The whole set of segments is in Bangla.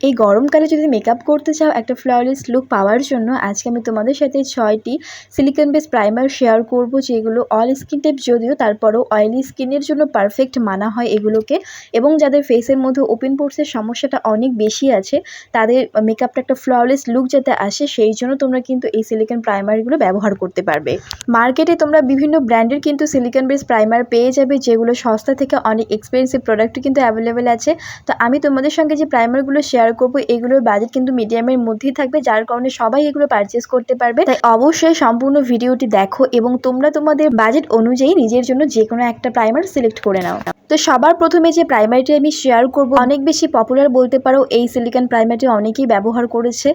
এই গরমকালে যদি মেকআপ করতে চাও একটা ফ্ললেস লুক পাওয়ার জন্য, আজকে আমি তোমাদের সাথে ছয়টি সিলিকন বেস প্রাইমার শেয়ার করব যেগুলো অল স্কিন টাইপ যদিও তারপরেও অয়েলি স্কিনের জন্য পারফেক্ট মানা হয় এগুলোকে। এবং যাদের ফেসের মধ্যে ওপেন পোর্সের সমস্যাটা অনেক বেশি আছে, তাদের মেকআপটা একটা ফ্ললেস লুক যাতে আসে, সেই জন্য তোমরা কিন্তু এই সিলিকন প্রাইমারগুলো ব্যবহার করতে পারবে। মার্কেটে তোমরা বিভিন্ন ব্র্যান্ডের কিন্তু সিলিকন বেস প্রাইমার পেয়ে যাবে, যেগুলো সস্তা থেকে অনেক এক্সপেন্সিভ প্রোডাক্ট কিন্তু অ্যাভেলেবেল আছে। তো আমি তোমাদের সঙ্গে যে প্রাইমারগুলো শেয়ার করব, এগুলোর বাজেট কিন্তু মিডিয়ামের মধ্যেই থাকবে, যার কারণে সবাই এগুলো পারচেস করতে পারবে। তাই অবশ্যই সম্পূর্ণ ভিডিওটি দেখো এবং তোমরা তোমাদের বাজেট অনুযায়ী নিজের জন্য যে কোনো একটা প্রাইমার সিলেক্ট করে নাও। তো সবার প্রথমে যে প্রাইমারটি আমি শেয়ার করব, অনেক বেশি পপুলার বলতে পারো, এই সিলিকন প্রাইমারটি অনেকেই ব্যবহার করেছে।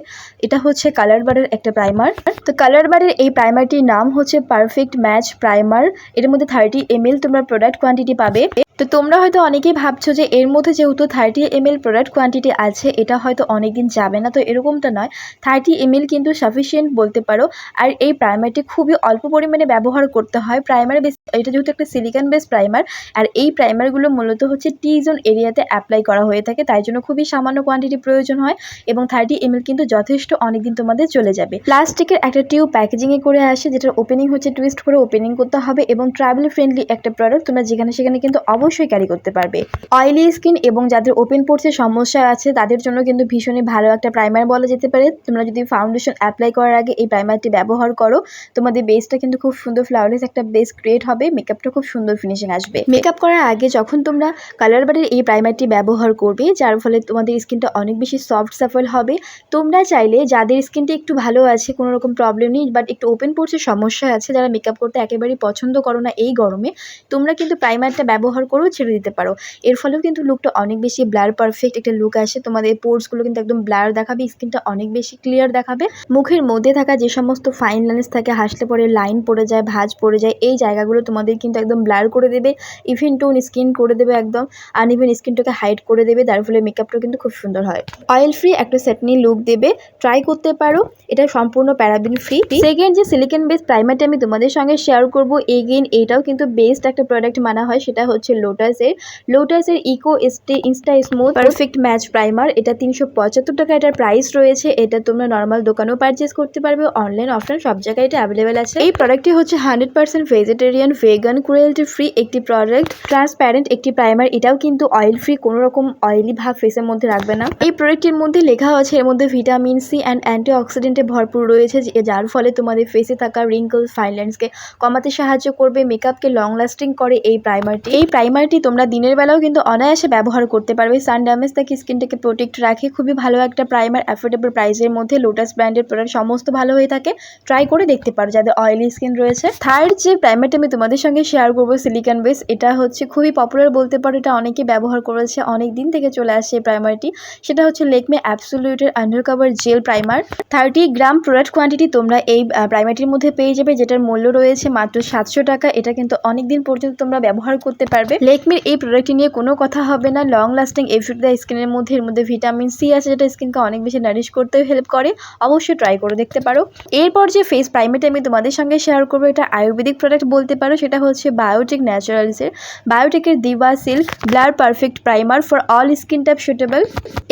এটা হচ্ছে কালার বারের একটা প্রাইমার তো কালার বারের এই প্রাইমারটির নাম হচ্ছে পারফেক্ট ম্যাচ প্রাইমার এর মধ্যে থার্টি এম তোমরা প্রোডাক্ট কোয়ান্টিটি পাবে। তো তোমরা হয়তো অনেকেই ভাবছ যে এর মধ্যে যেহেতু thirty M L product quantity আছে এটা হয়তো অনেকদিন যাবে না, তো এরকমটা নয়। থার্টি এম কিন্তু সাফিসিয়েন্ট বলতে পারো। আর এই প্রাইমারটি খুবই অল্প পরিমাণে ব্যবহার করতে হয়। প্রাইমার বেস এটা যেহেতু একটা সিলিকন বেস প্রাইমার আর এই প্রাইমারগুলো মূলত হচ্ছে টি জোন এরিয়াতে অ্যাপ্লাই করা হয়ে থাকে, তাই জন্য খুবই সামান্য কোয়ান্টিটি প্রয়োজন হয় এবং থার্টি এম কিন্তু যথেষ্ট অনেকদিন তোমাদের চলে যাবে। প্লাস্টিকের একটা টিউব প্যাকেজিংয়ে করে আসে, যেটার ওপেনিং হচ্ছে টুইস্ট করে ওপেনিং করতে হবে এবং ট্রাভেল ফ্রেন্ডলি একটা প্রোডাক্ট তোমরা যেখানে সেখানে কিন্তু অবশ্যই ক্যারি করতে পারবে। অয়েলি স্কিন এবং যাদের ওপেন পোর্সের সমস্যা আছে, তাদের জন্য কিন্তু ভীষণই ভালো একটা প্রাইমার বলা যেতে পারে। তোমরা যদি ফাউন্ডেশন অ্যাপ্লাই করার আগে এই প্রাইমারটি ব্যবহার করো, তোমাদের বেসটা কিন্তু খুব সুন্দর ফ্লাওয়ারলেস একটা বেস ক্রিয়েট হবে মেকআপটা খুব সুন্দর ফিনিশিং আসবে। মেকআপ করার আগে যখন তোমরা কালার বারের এই প্রাইমারটি ব্যবহার করবে, যার ফলে তোমাদের স্কিনটা অনেক বেশি সফট সাফল হবে। তোমরা চাইলে যাদের স্কিনটা একটু ভালো আছে, কোনো রকম প্রবলেম নেই বাট একটু ওপেন পোর্সের সমস্যা আছে, যারা মেকআপ করতে একেবারেই পছন্দ করো না এই গরমে, তোমরা কিন্তু প্রাইমারটা ব্যবহার করেও ছেড়ে দিতে পারো। এর ফলেও কিন্তু লুকটা অনেক বেশি ব্লার পারফেক্ট একটা লুক আসে তোমাদের পোর্সগুলো কিন্তু একদম ব্লার দেখাবে স্কিনটা অনেক বেশি ক্লিয়ার দেখাবে। মুখের মধ্যে থাকা যে সমস্ত ফাইন লাইন্স থাকে, হাসলে পরে লাইন পড়ে যায়, ভাঁজ পড়ে যায়, এই জায়গাগুলো তোমাদের কিন্তু একদম ব্লার করে দেবে। ইভেন টোন স্কিন করে দেবে একদম আনইভেন স্কিনটাকে হাইড করে দেবে, তার ফলে মেকআপটা কিন্তু খুব সুন্দর হয়। অয়েল ফ্রি একটা সেটনি লুক দেবে ট্রাই করতে পারো, এটা সম্পূর্ণ প্যারাবিন ফ্রি সেকেন্ড যে সিলিকন বেস প্রাইমারটা আমি তোমাদের সঙ্গে শেয়ার করব এগেন এটাও কিন্তু বেস্ট একটা প্রোডাক্ট মানা হয়, সেটা হচ্ছে লোটাসের লোটাসের eco stay insta smooth perfect match primer এটা তিনশো পঁচাত্তর টাকা এটার প্রাইস রয়েছে। এটা তোমরা নর্মাল দোকানেও পারচেস করতে পারবে অনলাইন অফলাইন সব জায়গায় এটা অ্যাভেলেবেল আছে। এই প্রোডাক্টটি হচ্ছে hundred percent vegetarian vegan cruelty free একটি প্রোডাক্ট ট্রান্সপ্যারেন্ট একটি প্রাইমার এটাও কিন্তু অয়েল ফ্রি কোনো রকম অয়েলি ভাব ফেসের মধ্যে রাখবে না। এই প্রোডাক্টটির মধ্যে লেখা আছে, এর মধ্যে ভিটামিন সি অ্যান্ড অ্যান্টি অক্সিডেন্টে ভরপুর রয়েছে যার ফলে তোমাদের ফেসে থাকা রিঙ্কল ফাইল্যান্ডসকে কমাতে সাহায্য করবে মেকআপকে লং লাস্টিং করে এই প্রাইমারটি এই প্রাইমারটি তোমরা দিনের বেলাও কিন্তু অনায়াসে ব্যবহার করতে পারবে সান ড্যামেজ থেকে স্কিনটাকে প্রোটেক্ট রাখে, খুবই ভালো একটা প্রাইমার অ্যাফোর্ডেবল প্রাইসের মধ্যে লোটাস ব্র্যান্ডের প্রোডাক্ট সমস্ত ভালো হয়ে থাকে। ট্রাই করে দেখতে পারো, যাদের অয়েলি স্কিন রয়েছে। থার্ড যে প্রাইমারটা আমি তোমাদের সঙ্গে শেয়ার করব সিলিকন বেস এটা হচ্ছে খুবই পপুলার বলতে পারো, এটা অনেকে ব্যবহার করেছে অনেক দিন থেকে চলে আসছে এই প্রাইমারটি সেটা হচ্ছে Lakme অ্যাবসোলিউটের under cover gel primer thirty gram product quantity তোমরা এই প্রাইমারটির মধ্যে পেয়ে যাবে, যেটার মূল্য রয়েছে মাত্র সাতশো টাকা। এটা কিন্তু অনেক দিন পর্যন্ত তোমরা ব্যবহার করতে পারবে। লেকমির এই প্রোডাক্টটি নিয়ে কোনো কথা হবে না। লং লাস্টিং এফেক্ট দেয় স্কিনের মধ্যে, এর মধ্যে ভিটামিন সি আছে যেটা স্কিনকে অনেক বেশি নারিশ করতে হেল্প করে, অবশ্যই ট্রাই করে দেখতে পারো। এরপর যে ফেস প্রাইমারটি আমি তোমাদের সঙ্গে শেয়ার করব, এটা আয়ুর্বেদিক প্রোডাক্ট বলতে পারো, সেটা হচ্ছে বায়োটিক ন্যাচারালসের বায়োটিকের Diva silk blur perfect primer for all skin type suitable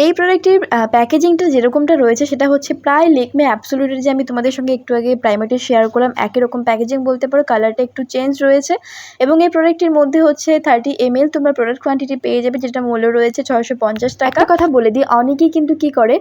এই প্রোডাক্টের প্যাকেজিংটা যেরকমটা রয়েছে, সেটা হচ্ছে প্রায় লেকমে অ্যাবসোলুটের যে আমি তোমাদের সঙ্গে একটু আগে প্রাইমারটি শেয়ার করলাম, একই রকম প্যাকেজিং বলতে পারো কালারটা একটু চেঞ্জ রয়েছে। এবং এই প্রোডাক্টটির মধ্যে হচ্ছে থার্টি এম তোমরা প্রোডাক্ট কোয়ান্টিটি পেয়ে যাবে, যেটা মূল্য রয়েছে পঞ্চাশ টাকা। কথা বলে দিই অনেকেই কিন্তু কি করে,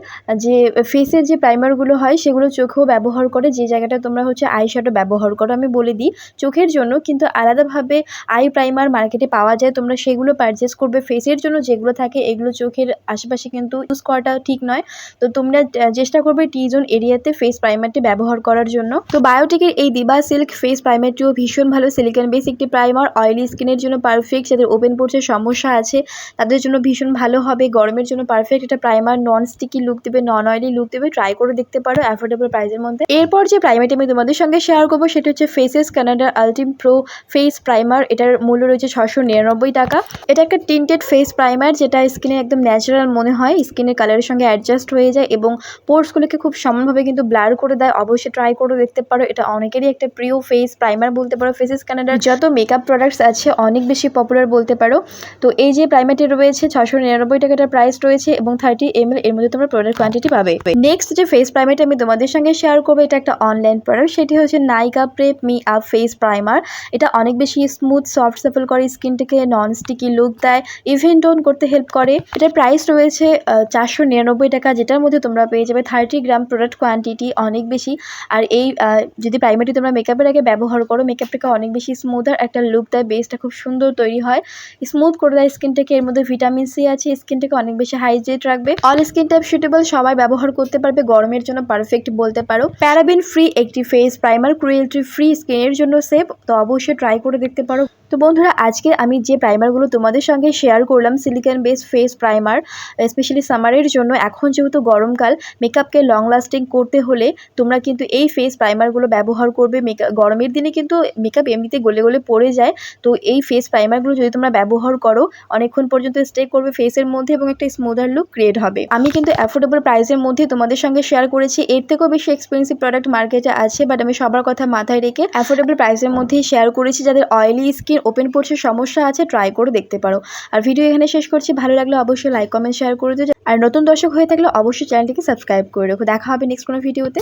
যে ফেসের যে প্রাইমারগুলো হয় সেগুলো চোখেও ব্যবহার করে, যে জায়গাটা তোমরা হচ্ছে আই শ্যাডো ব্যবহার করো। আমি বলে দিই, চোখের জন্য কিন্তু আলাদাভাবে আই প্রাইমার মার্কেটে পাওয়া যায়, তোমরা সেগুলো পারচেস করবে। ফেসের জন্য যেগুলো থাকে, এগুলো চোখের আশেপাশে কিন্তু ইউজ করাটা ঠিক নয়। তো তোমরা চেষ্টা করবে টি জোন এরিয়াতে ফেস প্রাইমারটি ব্যবহার করার জন্য। তো বায়োটিকের এই দিবা সিল্ক ফেস প্রাইমারটিও ভীষণ ভালো। সিলিকন বেস একটি প্রাইমার অয়েলি স্কিনের জন্য পারফেক্ট যাদের ওপেন পোর্সের সমস্যা আছে, তাদের জন্য ভীষণ ভালো হবে। গরমের জন্য পারফেক্ট এটা প্রাইমার নন স্টিকি লুক দেবে নন অয়েলি লুক দেবে ট্রাই করে দেখতে পারো অ্যাফোর্ডেবল প্রাইসের মধ্যে। এরপর যে প্রাইমারটি আমি তোমাদের সঙ্গে শেয়ার করব, সেটা হচ্ছে ফেসেস কানাডার আলটিম প্রো ফেস প্রাইমার এটার মূল্য রয়েছে ছশো নিরানব্বই টাকা। এটা একটা টিন্টেড ফেস প্রাইমার যেটা স্কিনে একদম ন্যাচারাল মনে হয়। স্কিনের কালারের সঙ্গে অ্যাডজাস্ট হয়ে যায় এবং পোর্সগুলোকে খুব সমানভাবে কিন্তু ব্লার করে দেয়। অবশ্যই ট্রাই করে দেখতে পারো। এটা অনেকেরই একটা প্রিয় ফেস প্রাইমার বলতে পারো। ফেসেস কানাডার যত মেকআপ প্রোডাক্টস আছে, অনেক বেশি পপুলার বলতে পারো। তো এই যে প্রাইমারটি রয়েছে ছশো নিরানব্বই টাকাটার প্রাইস রয়েছে এবং থার্টি এম এর মধ্যে তোমরা প্রোডাক্ট কোয়ান্টিটি পাবে। নেক্সট যে ফেস প্রাইমারটা আমি তোমাদের সঙ্গে শেয়ার করব, এটা একটা অনলাইন প্রোডাক্ট সেটি হচ্ছে Nykaa prep me up face primer এটা অনেক বেশি স্মুথ সফট সাপল করে স্কিনটাকে নন স্টিকি লুক দেয় ইভেন টোন করতে হেল্প করে। এটার প্রাইস রয়েছে চারশো নিরানব্বই টাকা, যেটার মধ্যে তোমরা পেয়ে যাবে থার্টি গ্রাম প্রোডাক্ট কোয়ান্টিটি অনেক বেশি। আর এই যদি প্রাইমারটি তোমরা মেকআপের আগে ব্যবহার করো মেকআপটাকে অনেক বেশি স্মুথ আর একটা লুক দেয় বেসটা খুব সুন্দর তৈরি হয়। স্মুথ করে দেয় স্কিনটাকে, এর মধ্যে ভিটামিন সি আছে, স্কিনটাকে অনেক বেশি হাইড্রেট রাখবে। অল স্কিন টাইপ সুটেবল সবাই ব্যবহার করতে পারবে, গরমের জন্য পারফেক্ট বলতে পারো। প্যারাবিন ফ্রি একটি ফেস প্রাইমার ক্রুয়েলটি ফ্রি স্কিনের জন্য সেফ তো অবশ্যই ট্রাই করে দেখতে পারো। তো বন্ধুরা, আজকে আমি যে প্রাইমারগুলো তোমাদের সঙ্গে শেয়ার করলাম silicone base face primer specially সামারের জন্য, এখন যেহেতু গরমকাল মেকআপকে লং লাস্টিং করতে হলে তোমরা কিন্তু এই ফেস প্রাইমারগুলো ব্যবহার করবে। মেকআপ গরমের দিনে কিন্তু মেকআপ এমনিতে গলে গলে পড়ে যায়, তো এই ফেস প্রাইমারগুলো যদি তোমরা ব্যবহার করো, অনেকক্ষণ পর্যন্ত স্টে করবে ফেসের মধ্যে এবং একটা স্মুদার লুক ক্রিয়েট হবে। আমি কিন্তু অ্যাফোর্ডেবল প্রাইসের মধ্যে তোমাদের সঙ্গে শেয়ার করেছি, এর থেকেও বেশি এক্সপেন্সিভ প্রোডাক্ট মার্কেটে আছে বাট আমি সবার কথা মাথায় রেখে অ্যাফোর্ডেবল প্রাইসের মধ্যেই শেয়ার করেছি, যাদের অয়েলি স্কিন ওপেন পড়ছে সমস্যা আছে ট্রাই করে দেখতে পারো। আর ভিডিও এখানে শেষ করছি, ভালো লাগলে অবশ্যই লাইক কমেন্ট শেয়ার করে দিও। আর নতুন দর্শক হয়ে থাকলে অবশ্যই চ্যানেলটিকে সাবস্ক্রাইব করে রেখো। দেখা হবে নেক্সট কোনো ভিডিওতে